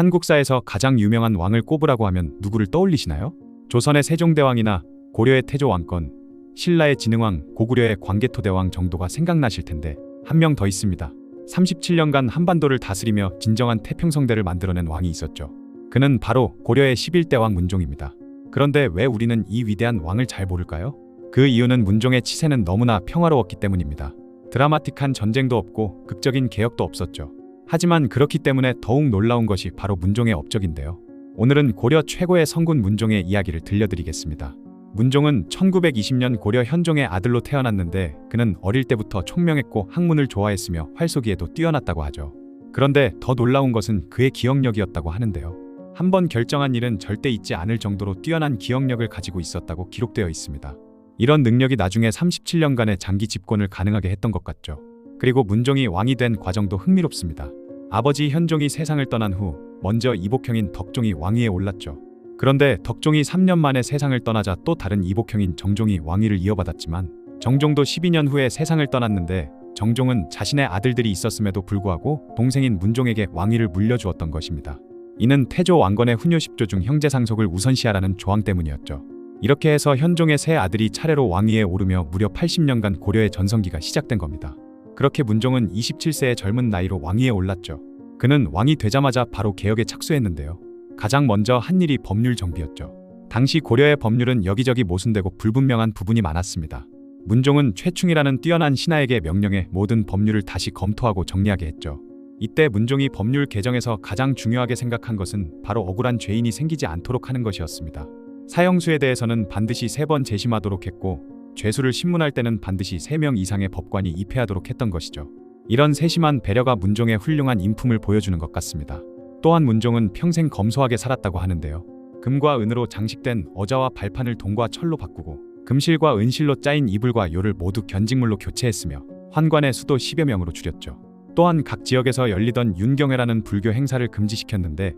한국사에서 가장 유명한 왕을 꼽으라고 하면 누구를 떠올리시나요? 조선의 세종대왕이나 고려의 태조왕건, 신라의 진흥왕, 고구려의 광개토대왕 정도가 생각나실 텐데 한 명 더 있습니다. 37년간 한반도를 다스리며 진정한 태평성대를 만들어낸 왕이 있었죠. 그는 바로 고려의 11대 왕 문종입니다. 그런데 왜 우리는 이 위대한 왕을 잘 모를까요? 그 이유는 문종의 치세는 너무나 평화로웠기 때문입니다. 드라마틱한 전쟁도 없고 극적인 개혁도 없었죠. 하지만 그렇기 때문에 더욱 놀라운 것이 바로 문종의 업적인데요. 오늘은 고려 최고의 성군 문종의 이야기를 들려드리겠습니다. 문종은 1920년 고려 현종의 아들로 태어났는데 그는 어릴 때부터 총명했고 학문을 좋아했으며 활쏘기에도 뛰어났다고 하죠. 그런데 더 놀라운 것은 그의 기억력이었다고 하는데요. 한 번 결정한 일은 절대 잊지 않을 정도로 뛰어난 기억력을 가지고 있었다고 기록되어 있습니다. 이런 능력이 나중에 37년간의 장기 집권을 가능하게 했던 것 같죠. 그리고 문종이 왕이 된 과정도 흥미롭습니다. 아버지 현종이 세상을 떠난 후 먼저 이복형인 덕종이 왕위에 올랐죠. 그런데 덕종이 3년 만에 세상을 떠나자 또 다른 이복형인 정종이 왕위를 이어받았지만 정종도 12년 후에 세상을 떠났는데 정종은 자신의 아들들이 있었음에도 불구하고 동생인 문종에게 왕위를 물려주었던 것입니다. 이는 태조 왕건의 훈요 10조 중 형제 상속을 우선시하라는 조항 때문이었죠. 이렇게 해서 현종의 세 아들이 차례로 왕위에 오르며 무려 80년간 고려의 전성기가 시작된 겁니다. 그렇게 문종은 27세의 젊은 나이로 왕위에 올랐죠. 그는 왕이 되자마자 바로 개혁에 착수했는데요. 가장 먼저 한 일이 법률 정비였죠. 당시 고려의 법률은 여기저기 모순되고 불분명한 부분이 많았습니다. 문종은 최충이라는 뛰어난 신하에게 명령해 모든 법률을 다시 검토하고 정리하게 했죠. 이때 문종이 법률 개정에서 가장 중요하게 생각한 것은 바로 억울한 죄인이 생기지 않도록 하는 것이었습니다. 사형수에 대해서는 반드시 세 번 재심하도록 했고 죄수를 신문할 때는 반드시 3명 이상의 법관이 입회하도록 했던 것이죠. 이런 세심한 배려가 문종의 훌륭한 인품을 보여주는 것 같습니다. 또한 문종은 평생 검소하게 살았다고 하는데요. 금과 은으로 장식된 어자와 발판을 동과 철로 바꾸고 금실과 은실로 짜인 이불과 요를 모두 견직물로 교체했으며 환관의 수도 10여 명으로 줄였죠. 또한 각 지역에서 열리던 윤경회라는 불교 행사를 금지시켰는데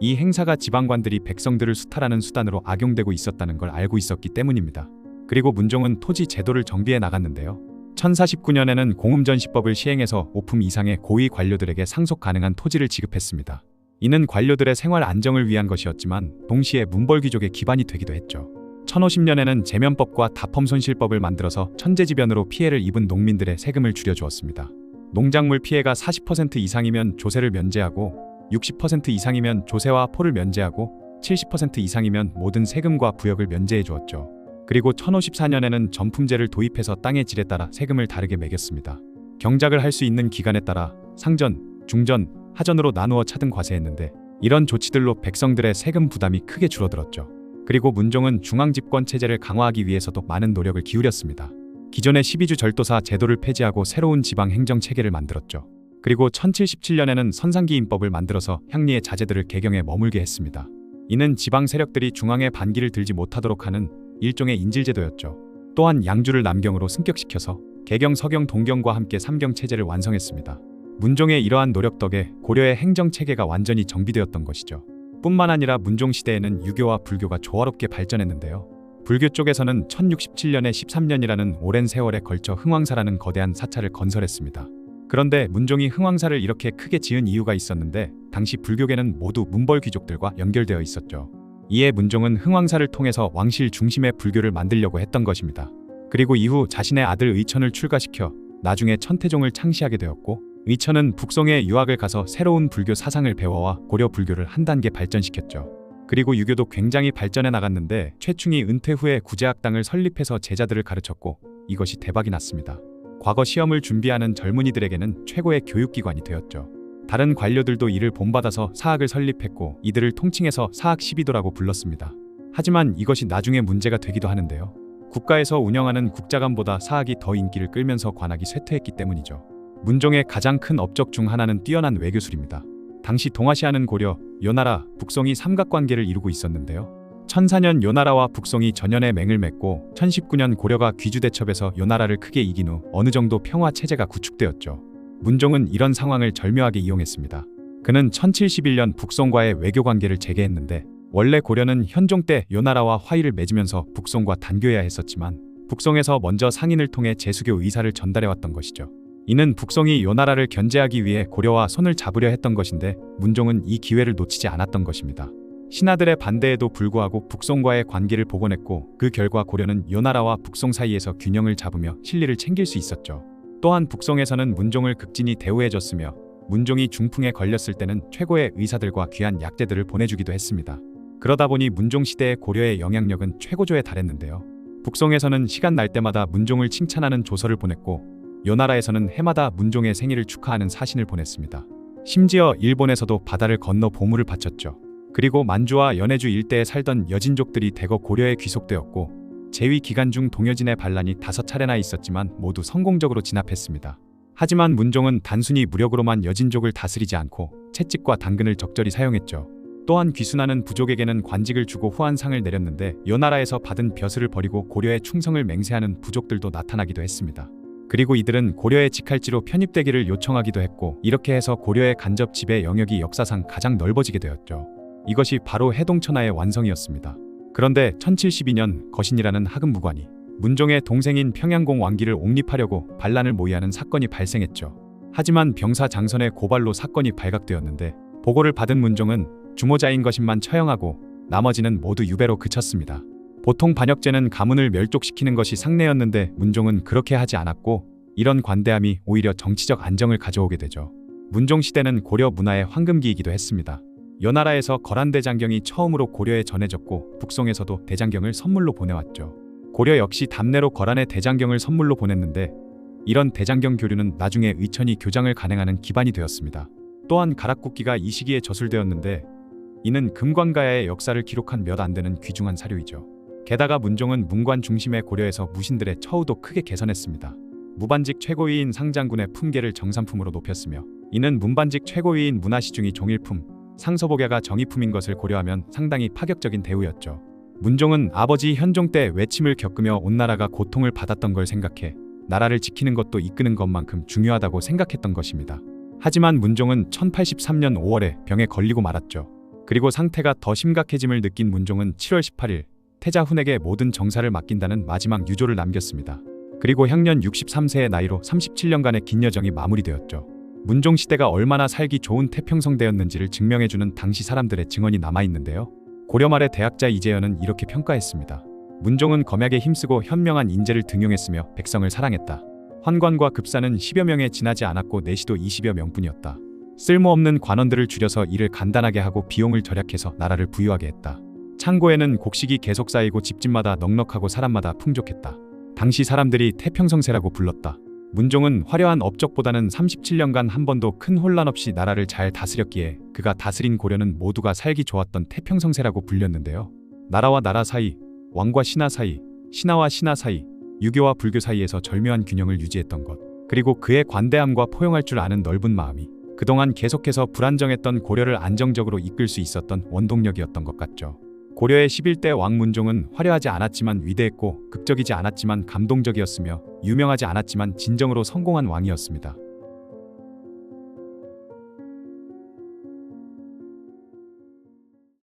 이 행사가 지방관들이 백성들을 수탈하는 수단으로 악용되고 있었다는 걸 알고 있었기 때문입니다. 그리고 문종은 토지 제도를 정비해 나갔는데요. 1049년에는 공음전시법을 시행해서 오품 이상의 고위 관료들에게 상속 가능한 토지를 지급했습니다. 이는 관료들의 생활 안정을 위한 것이었지만 동시에 문벌귀족의 기반이 되기도 했죠. 1050년에는 제면법과 다펌손실법을 만들어서 천재지변으로 피해를 입은 농민들의 세금을 줄여주었습니다. 농작물 피해가 40% 이상이면 조세를 면제하고 60% 이상이면 조세와 포를 면제하고 70% 이상이면 모든 세금과 부역을 면제해 주었죠. 그리고 1054년에는 전품제를 도입해서 땅의 질에 따라 세금을 다르게 매겼습니다. 경작을 할 수 있는 기간에 따라 상전, 중전, 하전으로 나누어 차등 과세했는데 이런 조치들로 백성들의 세금 부담이 크게 줄어들었죠. 그리고 문종은 중앙 집권 체제를 강화하기 위해서도 많은 노력을 기울였습니다. 기존의 12주 절도사 제도를 폐지하고 새로운 지방 행정 체계를 만들었죠. 그리고 1077년에는 선상기인법을 만들어서 향리의 자제들을 개경에 머물게 했습니다. 이는 지방 세력들이 중앙에 반기를 들지 못하도록 하는 일종의 인질제도였죠. 또한 양주를 남경으로 승격시켜서 개경, 서경, 동경과 함께 삼경 체제를 완성했습니다. 문종의 이러한 노력 덕에 고려의 행정 체계가 완전히 정비되었던 것이죠. 뿐만 아니라 문종 시대에는 유교와 불교가 조화롭게 발전했는데요. 불교 쪽에서는 1067년에 13년이라는 오랜 세월에 걸쳐 흥왕사라는 거대한 사찰을 건설했습니다. 그런데 문종이 흥왕사를 이렇게 크게 지은 이유가 있었는데 당시 불교계는 모두 문벌 귀족들과 연결되어 있었죠. 이에 문종은 흥왕사를 통해서 왕실 중심의 불교를 만들려고 했던 것입니다. 그리고 이후 자신의 아들 의천을 출가시켜 나중에 천태종을 창시하게 되었고 의천은 북송에 유학을 가서 새로운 불교 사상을 배워와 고려 불교를 한 단계 발전시켰죠. 그리고 유교도 굉장히 발전해 나갔는데 최충이 은퇴 후에 구제학당을 설립해서 제자들을 가르쳤고 이것이 대박이 났습니다. 과거 시험을 준비하는 젊은이들에게는 최고의 교육기관이 되었죠. 다른 관료들도 이를 본받아서 사학을 설립했고 이들을 통칭해서 사학 12도라고 불렀습니다. 하지만 이것이 나중에 문제가 되기도 하는데요. 국가에서 운영하는 국자감보다 사학이 더 인기를 끌면서 관학이 쇠퇴했기 때문이죠. 문종의 가장 큰 업적 중 하나는 뛰어난 외교술입니다. 당시 동아시아는 고려, 요나라, 북송이 삼각관계를 이루고 있었는데요. 1004년 요나라와 북송이 전연의 맹을 맺고 1019년 고려가 귀주대첩에서 요나라를 크게 이긴 후 어느 정도 평화 체제가 구축되었죠. 문종은 이런 상황을 절묘하게 이용했습니다. 그는 1071년 북송과의 외교 관계를 재개했는데 원래 고려는 현종 때 요나라와 화의를 맺으면서 북송과 단교해야 했었지만 북송에서 먼저 상인을 통해 제수교 의사를 전달해왔던 것이죠. 이는 북송이 요나라를 견제하기 위해 고려와 손을 잡으려 했던 것인데 문종은 이 기회를 놓치지 않았던 것입니다. 신하들의 반대에도 불구하고 북송과의 관계를 복원했고 그 결과 고려는 요나라와 북송 사이에서 균형을 잡으며 실리를 챙길 수 있었죠. 또한 북송에서는 문종을 극진히 대우해줬으며 문종이 중풍에 걸렸을 때는 최고의 의사들과 귀한 약재들을 보내주기도 했습니다. 그러다 보니 문종 시대의 고려의 영향력은 최고조에 달했는데요. 북송에서는 시간 날 때마다 문종을 칭찬하는 조서를 보냈고 요나라에서는 해마다 문종의 생일을 축하하는 사신을 보냈습니다. 심지어 일본에서도 바다를 건너 보물을 바쳤죠. 그리고 만주와 연해주 일대에 살던 여진족들이 대거 고려에 귀속되었고 제위 기간 중 동여진의 반란이 다섯 차례나 있었지만 모두 성공적으로 진압했습니다. 하지만 문종은 단순히 무력으로만 여진족을 다스리지 않고 채찍과 당근을 적절히 사용했죠. 또한 귀순하는 부족에게는 관직을 주고 후한상을 내렸는데 요나라에서 받은 벼슬을 버리고 고려에 충성을 맹세하는 부족들도 나타나기도 했습니다. 그리고 이들은 고려의 직할지로 편입되기를 요청하기도 했고 이렇게 해서 고려의 간접 지배 영역이 역사상 가장 넓어지게 되었죠. 이것이 바로 해동천하의 완성이었습니다. 그런데 1072년 거신이라는 하급 무관이 문종의 동생인 평양공 왕기를 옹립하려고 반란을 모의하는 사건이 발생했죠. 하지만 병사 장선의 고발로 사건이 발각되었는데 보고를 받은 문종은 주모자인 것인만 처형하고 나머지는 모두 유배로 그쳤습니다. 보통 반역죄는 가문을 멸족시키는 것이 상례였는데 문종은 그렇게 하지 않았고 이런 관대함이 오히려 정치적 안정을 가져오게 되죠. 문종 시대는 고려 문화의 황금기이기도 했습니다. 연나라에서 거란대 장경이 처음으로 고려에 전해졌고 북송에서도 대장경을 선물로 보내왔죠. 고려 역시 답내로 거란의 대장경을 선물로 보냈는데 이런 대장경 교류는 나중에 의천이 교장을 간행하는 기반이 되었습니다. 또한 가락국기가 이 시기에 저술되었는데 이는 금관가야의 역사를 기록한 몇 안 되는 귀중한 사료이죠. 게다가 문종은 문관 중심의 고려에서 무신들의 처우도 크게 개선했습니다. 무반직 최고위인 상장군의 품계를 정산품으로 높였으며 이는 문반직 최고위인 문화시중이 종일품, 상서복야가 정의품인 것을 고려하면 상당히 파격적인 대우였죠. 문종은 아버지 현종 때 외침을 겪으며 온 나라가 고통을 받았던 걸 생각해 나라를 지키는 것도 이끄는 것만큼 중요하다고 생각했던 것입니다. 하지만 문종은 1083년 5월에 병에 걸리고 말았죠. 그리고 상태가 더 심각해짐을 느낀 문종은 7월 18일 태자훈에게 모든 정사를 맡긴다는 마지막 유조를 남겼습니다. 그리고 향년 63세의 나이로 37년간의 긴 여정이 마무리되었죠. 문종 시대가 얼마나 살기 좋은 태평성대였는지를 증명해주는 당시 사람들의 증언이 남아있는데요. 고려 말의 대학자 이재현은 이렇게 평가했습니다. 문종은 검약에 힘쓰고 현명한 인재를 등용했으며 백성을 사랑했다. 환관과 급사는 10여 명에 지나지 않았고 내시도 20여 명뿐이었다. 쓸모없는 관원들을 줄여서 일을 간단하게 하고 비용을 절약해서 나라를 부유하게 했다. 창고에는 곡식이 계속 쌓이고 집집마다 넉넉하고 사람마다 풍족했다. 당시 사람들이 태평성세라고 불렀다. 문종은 화려한 업적보다는 37년간 한 번도 큰 혼란 없이 나라를 잘 다스렸기에 그가 다스린 고려는 모두가 살기 좋았던 태평성세라고 불렸는데요. 나라와 나라 사이, 왕과 신하 사이, 신하와 신하 사이, 유교와 불교 사이에서 절묘한 균형을 유지했던 것, 그리고 그의 관대함과 포용할 줄 아는 넓은 마음이 그동안 계속해서 불안정했던 고려를 안정적으로 이끌 수 있었던 원동력이었던 것 같죠. 고려의 11대 왕 문종은 화려하지 않았지만 위대했고 극적이지 않았지만 감동적이었으며 유명하지 않았지만 진정으로 성공한 왕이었습니다.